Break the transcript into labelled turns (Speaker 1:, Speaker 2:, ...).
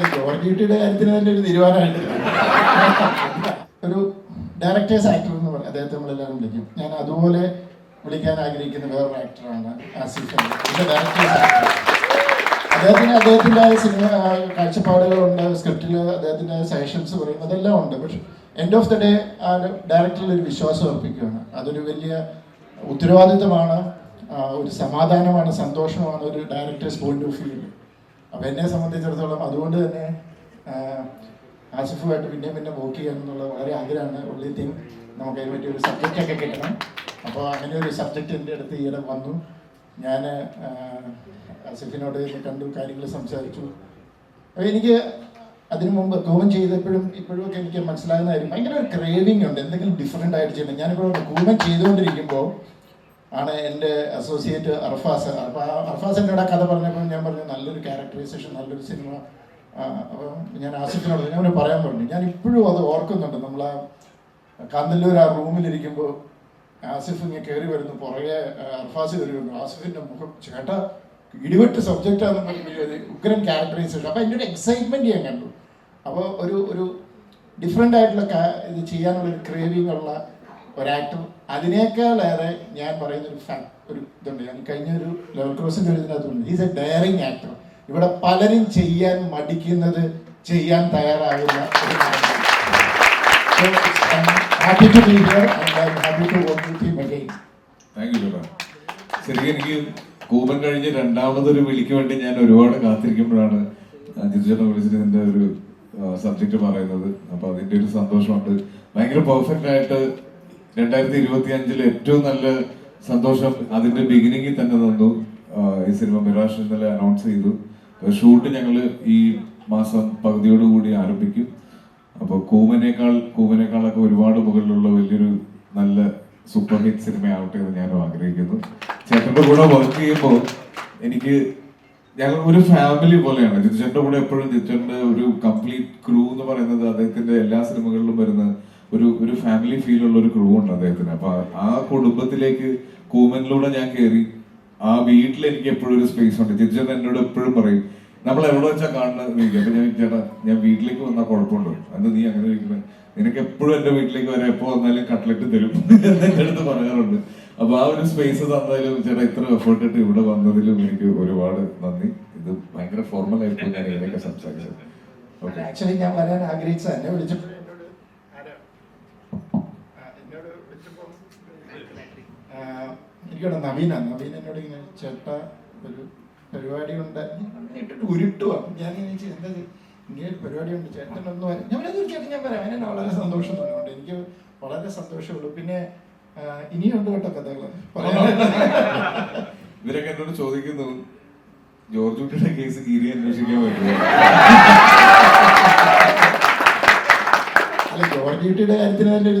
Speaker 1: അല്ല ജോർജിയുടെ കാര്യത്തിന് തന്നെ ഒരു തീരുമാനമായിട്ട്. ഒരു ഡയറക്ടേഴ്സ് ആക്ടർ എന്ന് പറയും. അദ്ദേഹത്തെ നമ്മളെല്ലാവരും വിളിക്കും. ഞാൻ അതുപോലെ വിളിക്കാൻ ആഗ്രഹിക്കുന്ന വേറൊരു ആക്ടറാണ് ആസിഫ് അദ്ദേഹത്തിന് അദ്ദേഹത്തിന്റെ സിനിമ കാഴ്ചപ്പാടുകളുണ്ട്. സ്ക്രിപ്റ്റിൽ അദ്ദേഹത്തിന്റെ സജഷൻസ് പറയും. അതെല്ലാം ഉണ്ട്. പക്ഷെ എൻഡ് ഓഫ് ദ ഡേ ആ ഡയറക്ടറിൽ ഒരു വിശ്വാസം അർപ്പിക്കുകയാണ്. അതൊരു വലിയ ഉത്തരവാദിത്തമാണ് ഒരു സമാധാനമാണ് സന്തോഷമാണ് ഒരു ഡയറക്ടേഴ്സ് പോയിന്റ് ഓഫ് വ്യൂ അപ്പോൾ എന്നെ സംബന്ധിച്ചിടത്തോളം അതുകൊണ്ട് തന്നെ ആശിഫുമായിട്ട് പിന്നെയും പിന്നെ വർക്ക് ചെയ്യാൻ എന്നുള്ള വളരെ ആഗ്രഹമാണ്. ഉള്ളി തിങ് നമുക്ക് അതിന് പറ്റിയ ഒരു സബ്ജക്റ്റ് ഒക്കെ കിട്ടണം. അപ്പോൾ അങ്ങനെ ഒരു സബ്ജക്റ്റ് എന്റെ അടുത്ത് ഈയിടെ വന്നു. ഞാൻ ആസിഫിനോട് കണ്ടു കാര്യങ്ങൾ സംസാരിച്ചു. അപ്പോൾ എനിക്ക് അതിനു മുമ്പ് കൂവൻ ചെയ്തപ്പോഴും ഇപ്പോഴും ഒക്കെ എനിക്ക് മനസ്സിലാകുന്ന കാര്യം ഭയങ്കര ഒരു ക്രേവിംഗ് ഉണ്ട്. എന്തെങ്കിലും ഡിഫറെന്റ് ആയിട്ട് ചെയ്യണം ഞാനിപ്പോൾ കൂവൻ ചെയ്തുകൊണ്ടിരിക്കുമ്പോൾ ആണ് എന്റെ അസോസിയേറ്റ് അർഫാസ്. അർഫാ അർഫാസ് ഇടാ കഥ പറഞ്ഞപ്പോൾ ഞാൻ പറഞ്ഞു നല്ലൊരു ക്യാരക്ടറൈസേഷൻ നല്ലൊരു സിനിമ അപ്പം ഞാൻ ആസിഫിനോട് ഞാൻ പറയാൻ പറഞ്ഞു. ഞാൻ ഇപ്പോഴും അത് ഓർക്കുന്നുണ്ട്. നമ്മൾ ആ കാന്തല്ലൂർ ആ റൂമിലിരിക്കുമ്പോൾ ആസിഫ് ഇങ്ങനെ കയറി വരുന്നു പുറകെ അർഫാസ് കയറി വരുന്നു. ആസിഫിന്റെ മുഖം ചേട്ടാ ഇടിവെട്ട് സബ്ജക്റ്റാന്ന് പറഞ്ഞു ഉഗ്രൻ ക്യാരക്ടറൈസേഷൻ അപ്പോൾ അതിന്റെ ഒരു എക്സൈറ്റ്മെന്റ് ഞാൻ കണ്ടു. അപ്പോൾ ഒരു ഒരു ഡിഫറെന്റ് ആയിട്ടുള്ള ഇത് ചെയ്യാനുള്ള ഒരു ഒരു ആക്ടർ അതിനേക്കാളേറെ ഞാൻ പറയുന്ന ഒരു ഒരു ഇതുണ്ട്. ഞാൻ കഴിഞ്ഞ ഒരു ലെവൽ ക്രോസിന്റെ എഴുതുന്നതുണ്ട് ഈസ് എ ഡയറിങ് ആക്ടർ ഇവിടെ പലരും ചെയ്യാൻ മടിക്കുന്നത് ചെയ്യാൻ തയ്യാറാകുന്ന ഹാപ്പി ബി ഹാപ്പി
Speaker 2: ശരിക്കും എനിക്ക് കഴിഞ്ഞ് രണ്ടാമതൊരു വിളിക്ക് വേണ്ടി ഞാൻ ഒരുപാട് കാത്തിരിക്കുമ്പോഴാണ് ജിജുചേട്ടൻ വിളിച്ചിട്ട് ഒരു സബ്ജക്ട് പറയുന്നത് അപ്പൊ അതിന്റെ ഒരു സന്തോഷമുണ്ട്. ഭയങ്കര പെർഫെക്റ്റ് ആയിട്ട് രണ്ടായിരത്തി ഇരുപത്തി അഞ്ചിൽ ഏറ്റവും നല്ല സന്തോഷം അതിന്റെ ബിഗിനിങ്ങിൽ തന്നെ തന്നു ഈ സിനിമ മിറാഷ് ഇന്നലെ അനൗൺസ് ചെയ്തു. ഷൂട്ട് ഞങ്ങൾ ഈ മാസം പകുതിയോടുകൂടി ആരംഭിക്കും. അപ്പൊ കൂമനേക്കാൾ കൂമനേക്കാളൊക്കെ ഒരുപാട് മുകളിലുള്ള വലിയൊരു നല്ല സൂപ്പർ ഹിറ്റ് സിനിമയാവട്ടെ എന്ന് ഞാനും ആഗ്രഹിക്കുന്നു. ചേട്ടന്റെ കൂടെ വർക്ക് ചെയ്യുമ്പോൾ എനിക്ക് ഞങ്ങൾ ഒരു ഫാമിലി പോലെയാണ്. ജിത്തുചേട്ടന്റെ കൂടെ എപ്പോഴും ജിത്തുചേട്ടന്റെ ഒരു കംപ്ലീറ്റ് ക്രൂ എന്ന് പറയുന്നത് അദ്ദേഹത്തിന്റെ എല്ലാ സിനിമകളിലും വരുന്ന ഒരു ഒരു ഫാമിലി ഫീൽ ഉള്ള ഒരു ക്രൂ ഉണ്ട് അദ്ദേഹത്തിന്. അപ്പൊ ആ കുടുംബത്തിലേക്ക് കൂമനിലൂടെ ഞാൻ കയറി ആ വീട്ടിൽ എനിക്ക് എപ്പോഴും ഒരു സ്പേസ് ഉണ്ട്. ജിജൻ എന്നോട് എപ്പോഴും പറയും നമ്മൾ എവിടെ വെച്ചാൽ കാണുന്നത്? നീ അപ്പൊ ഞാൻ ചേട്ടാ ഞാൻ വീട്ടിലേക്ക് വന്നാൽ കുഴപ്പമുണ്ടോ? അന്ന് നീ അങ്ങനെ ഇരിക്കുന്നത് നിനക്ക് എപ്പോഴും എന്റെ വീട്ടിലേക്ക് വരാം. എപ്പോ വന്നാലും കട്ട്ലറ്റ് തരും. എന്റെ അടുത്ത് പറയാറുണ്ട്. അപ്പൊ ആ ഒരു സ്പേസ് തന്നാലും ചേട്ടാ ഇത്ര എഫേർട്ട് ഇട്ട് ഇവിടെ വന്നതിലും എനിക്ക് ഒരുപാട് നന്ദി. ഇത് ഭയങ്കര ഫോർമൽ ആയിട്ട് ഞാൻ ഇതിനൊക്കെ സംസാരിച്ചത്.
Speaker 1: ആക്ച്വലി ഞാൻ വരാൻ ആഗ്രഹിച്ച എന്നെ വിളിച്ചപ്പോൾ എന്നോട് നവീന. നവീൻ എന്നോട് ഇങ്ങനെ ചേട്ട ഒരു പരിപാടി ഉണ്ട് ഇട്ടിട്ട് ഉരുട്ടുക ഞാൻ ഇങ്ങനെ എന്താ? ഇങ്ങനെ ഒരു പരിപാടി ഉണ്ട് ചേട്ടനൊന്നും ഞാൻ പറയാം തീർച്ചയായിട്ടും ഞാൻ വരാം. അതിനെ വളരെ സന്തോഷം തോന്നുന്നുണ്ട്. എനിക്ക് വളരെ സന്തോഷമുള്ളൂ. പിന്നെ ഇനിയുണ്ട് കേട്ടോ കഥകൾ
Speaker 2: ഇവരൊക്കെ എന്നോട് ചോദിക്കുന്നു ജോർജ് കുട്ടിയുടെ കേസ് കീരി അന്വേഷിക്കാൻ പറ്റുമോ?
Speaker 1: അല്ല ജോർജിയുടെ കാര്യത്തിന് തന്നെ ഒരു